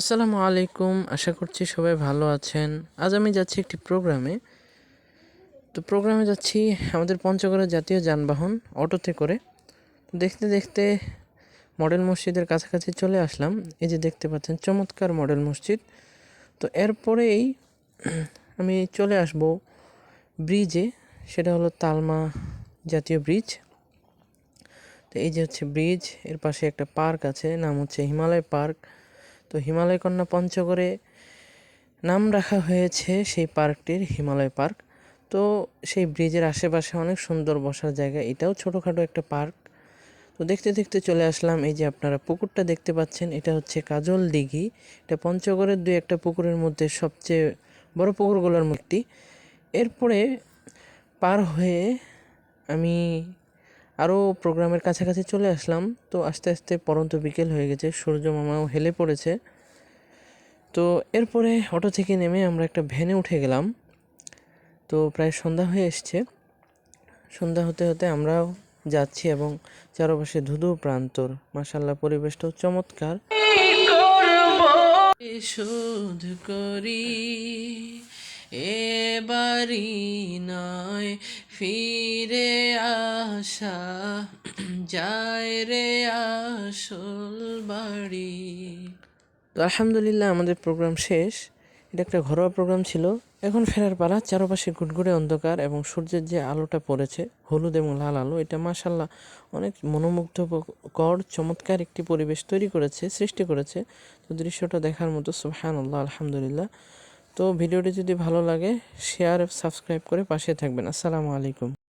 আসসালামু আলাইকুম। আশা করছি সবাই ভালো আছেন। আজ আমি যাচ্ছি একটি প্রোগ্রামে। তো প্রোগ্রামে যাচ্ছি আমাদের পঞ্চগড়ের জাতীয় যানবাহন, অটোতে করে। দেখতে দেখতে মডেল মসজিদের কাছাকাছি চলে আসলাম। এই যে দেখতে পাচ্ছেন, চমৎকার মডেল মসজিদ। তো এরপরেই আমি চলে আসব ব্রিজে। সেটা হলো তালমা জাতীয় ব্রিজ। তো এই যে হচ্ছে ব্রিজ, এর পাশে একটা পার্ক আছে, নাম হচ্ছে হিমালয় পার্ক। তো হিমালয় কন্যা পঞ্চগড়ে নাম রাখা হয়েছে সেই পার্কটির হিমালয় পার্ক। তো সেই ব্রিজের আশেপাশে অনেক সুন্দর বসার জায়গা, এটাও ছোটোখাটো একটা পার্ক। তো দেখতে দেখতে চলে আসলাম, এই যে আপনারা পুকুরটা দেখতে পাচ্ছেন, এটা হচ্ছে কাজল দিঘি। এটা পঞ্চগড়ের দুই একটা পুকুরের মধ্যে সবচেয়ে বড় পুকুরগুলোর মূর্তি এরপরে পার হয়ে আমি আরও প্রোগ্রামের কাছাকাছি চলে আসলাম। তো আস্তে আস্তে পরন্ত বিকেল হয়ে গেছে সূর্য মামাও হেলে পড়েছে। তো এরপরে অটো থেকে নেমে আমরা একটা ভ্যানে উঠে গেলাম। তো প্রায় সন্ধ্যা হয়ে এসছে। সন্ধ্যা হতে হতে আমরাও যাচ্ছি এবং চারপাশে ধুধু প্রান্তর। মাসাল্লাহ পরিবেশটাও চমৎকার। শোধ করি? এবারই নয়, ফিরে আসা, যায় রে আসল বাড়ি। তো আলহামদুলিল্লাহ আমাদের প্রোগ্রাম শেষ। এটা একটা ঘরোয়া প্রোগ্রাম ছিল। এখন ফেরার পালা, চারপাশে গুটগুড়ে অন্ধকার এবং সূর্যের যে আলোটা পড়েছে, হলুদ এবং লাল আলো, এটা মাসাল্লাহ অনেক মনোমুগ্ধকর, চমৎকার একটি পরিবেশ তৈরি করেছে, সৃষ্টি করেছে। তো দৃশ্যটা দেখার মতো সুবহান আল্লাহ আলহামদুলিল্লাহ। তো ভিডিওটি যদি ভালো লাগে শেয়ার সাবস্ক্রাইব করে পাশে থাকবেন। আসসালামু আলাইকুম।